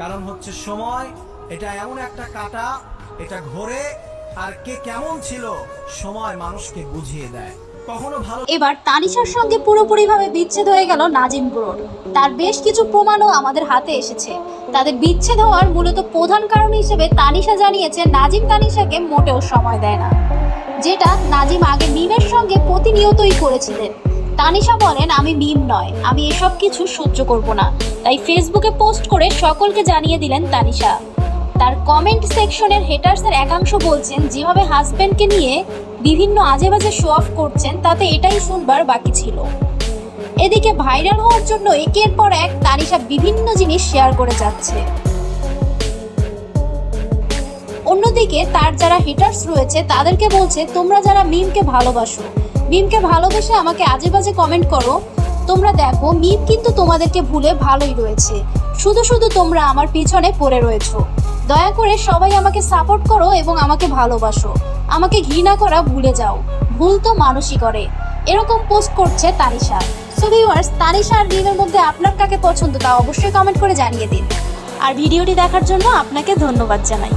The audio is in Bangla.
কারণ হচ্ছে সময়, এটা এমন একটা কাটা, এটা ঘোরে, আর কে কেমন ছিল, সময় মানুষকে বুঝিয়ে দেয়। এবার তানিশার সঙ্গে পুরোপুরিভাবে বিচ্ছেদ হয়ে গেল নাজিম ব্রোর তার বেশ কিছু প্রমাণও আমাদের হাতে এসেছে। তাদের বিচ্ছেদ হওয়ার মূলত প্রধান কারণ হিসেবে তানিশা জানিয়েছে, নাজিম তানিশাকে মোটেও সময় দেয় না। যেটা নাজিম আগে মিমের সঙ্গে প্রতিনিয়তই করেছিলেন। তানিশা বলেন, আমি মিম নয়। আমি এসব কিছু সহ্য করব না। তাই ফেসবুকে পোস্ট করে সকলকে জানিয়ে দিলেন তানিশা। তার কমেন্ট সেকশনের হেটার্সের একাংশ বলছেন, যেভাবে হাজব্যান্ডকে নিয়ে বিভিন্ন আজে বাজে শো অফ করছেন, তাতে এটাই শুনবার বাকি ছিল। এদিকে ভাইরাল হওয়ার জন্য একের পর এক তানিশা বিভিন্ন জিনিস শেয়ার করে যাচ্ছে। অন্যদিকে তার যারা হিটার্স রয়েছে, তাদেরকে বলছে, তোমরা যারা মিমকে ভালোবাসো মিমকে ভালোবেসে আমাকে আজে বাজে কমেন্ট করো। তোমরা দেখো, মিম কিন্তু তোমাদেরকে ভুলে ভালোই রয়েছে। শুধু শুধু তোমরা আমার পিছনে পড়ে রয়েছো। দয়া করে সবাই আমাকে সাপোর্ট করো এবং আমাকে ভালোবাসো। আমাকে ঘৃণা করা ভুলে যাও। ভুল তো মানুষই করে। এরকম পোস্ট করছে তানিশা। সো ভিউয়ার্স তানিশা আর মিমের মধ্যে আপনার কাকে পছন্দ তা অবশ্যই কমেন্ট করে জানিয়ে দিন। আর ভিডিওটি দেখার জন্য আপনাকে ধন্যবাদ জানাই।